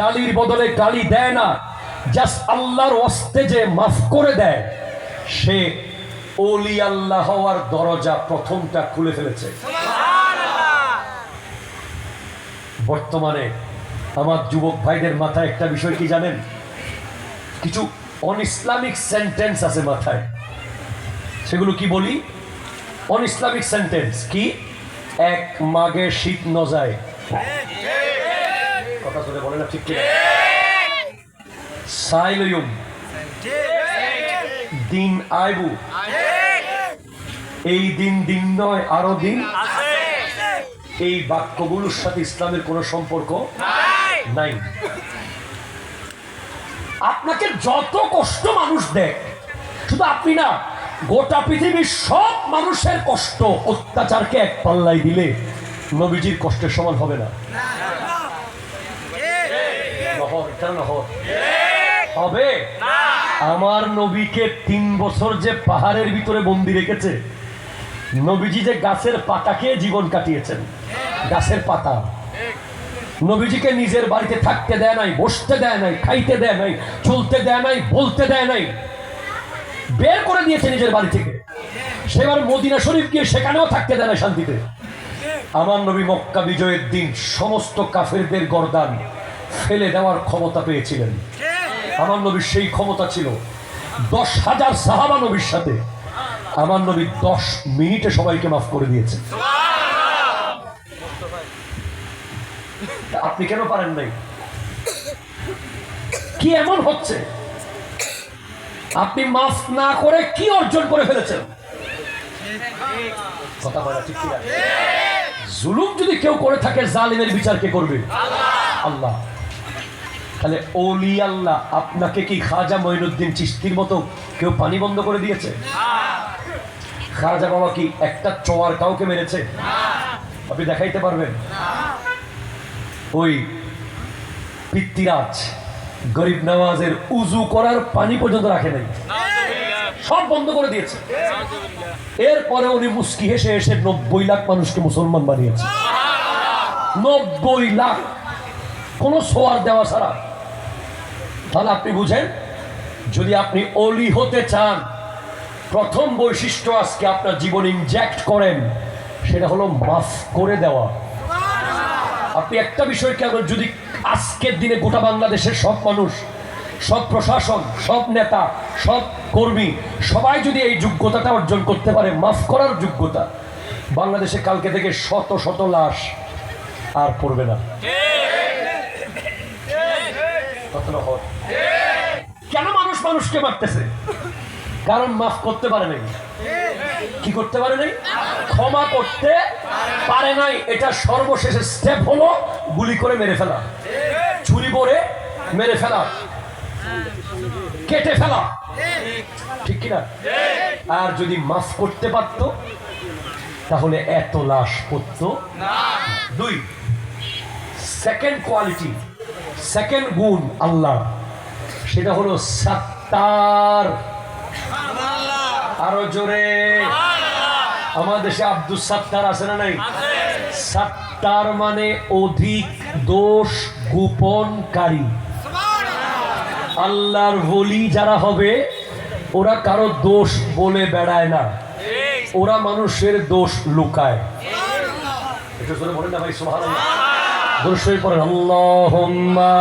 গালির বদলে গালি দেয় না। জাস্ট আল্লাহর অস্তে যে মাফ করে দেয়, সে ওলি আল্লাহ হওয়ার দরজা প্রথমটা খুলে ফেলেছে। বর্তমানে আমার যুবক ভাইদের মাথায় একটা বিষয় কি জানেন? কিছু অন ইসলামিক সেন্টেন্স আছে মাথায়। সেগুলো কি বলি? অন ইসলামিক সেন্টেন্স কি? এক মাগে শীত ন যায় কথা শুনে দিন আইবু। এই দিন দিন নয়, আরও দিন। এই বাক্যগুলোর সাথে ইসলামের কোনো সম্পর্ক নাই। আপনাকে যত কষ্ট মানুষ দেয় শুধু আপনি না, গোটা পৃথিবীর সব মানুষের কষ্ট অত্যাচারকে এক পাল্লাই দিলে নবীজির কষ্টের সমান হবে না। এটা হবে? আমার নবীকে তিন বছর যে পাহাড়ের ভিতরে বন্দি রেখেছে, নবীজি যে গাছের পাতা খেয়ে জীবন কাটিয়েছেন, গাছের পাতা। নবীজিকে নিজের বাড়িতে থাকতে দেয় নাই, বসতে দেয় নাই, খাইতে দেয় নাই, চলতে দেয় নাই, বলতে দেয় নাই। বের করে দিয়েছে নিজের বাড়ি থেকে। সেবার মদিনা শরীফ গিয়ে সেখানেও থাকতে দেয় না শান্তিতে। আমার নবী মক্কা বিজয়ের দিন সমস্ত কাফেরদের গরদান। ফেলে দেওয়ার ক্ষমতা পেয়েছিলেন। আমার নবীর সেই ক্ষমতা ছিল। দশ হাজার সাহাবা নবীর সাথে। আমার নবী দশ মিনিটে সবাইকে মাফ করে দিয়েছে। আপনি কেন পারেন নাই? কি এমন হচ্ছে? আপনি মাফ না করে কি অর্জন করে ফেলেছেন? কথা বলা ঠিক জুলুম যদি কেউ করে থাকে জালিমের বিচার কে করবে? আল্লাহ। তাহলে ওলি আল্লাহ, আপনাকে কি খাজা মঈনুদ্দিন চিস্তির মতো কেউ পানি বন্ধ করে দিয়েছে? খাজা বাবা কি একটা চোয়ার কাউকে মেরেছে? আপনি দেখাইতে পারবেন? ওই পিতৃরাজ গরিব নওয়াজের উজু করার পানি পর্যন্ত রাখে নাই। সব বন্ধ করে দিয়েছে। এরপরে উনি মুস্কি হেসে এসে নব্বই লাখ মানুষকে মুসলমান বানিয়েছে। নব্বই লাখ। কোনো সোয়ার দেওয়া ছাড়া তাহলে আপনি বুঝেন? যদি আপনি অলি হতে চান, প্রথম বৈশিষ্ট্য আজকে আপনার জীবন ইনজেক্ট করেন, সেটা হলো মাফ করে দেওয়া। আপনি একটা বিষয় কেন যদি আজকের দিনে গোটা বাংলাদেশের সব মানুষ, সব প্রশাসন, সব নেতা, সব কর্মী, সবাই যদি এই যোগ্যতাটা অর্জন করতে পারে, মাফ করার যোগ্যতা, বাংলাদেশে কালকে থেকে শত শত লাশ আর পড়বে না। হয়। কেন মানুষ মানুষকে মারতেছে? কারণ মাফ করতে পারে নাই। কি করতে পারে নাই? ক্ষমা করতে পারে নাই। এটা সর্বশেষ স্টেপ হলো গুলি করে মেরে ফেলা। ছুরি পরে মেরে ফেলা। কেটে ফেলা। ঠিক কিনা? আর যদি মাফ করতে পারত, তাহলে এত লাশ পড়তো। দুই সেকেন্ড কোয়ালিটি সেকেন্ড গুণ আল্লাহ, সেটা হলো সাত্তার। আরও জোরে। আমার দেশে আব্দুল সাত্তার আছে না নাই? সাত্তার মানে অধিক দোষ গোপনকারী। আল্লাহর বলি যারা হবে, ওরা কারও দোষ বলে বেড়ায় না। ওরা মানুষের দোষ লুকায়। বলেন না ভাই, সুবহানাল্লাহ। দোষ পড়েন। আল্লাহুম্মা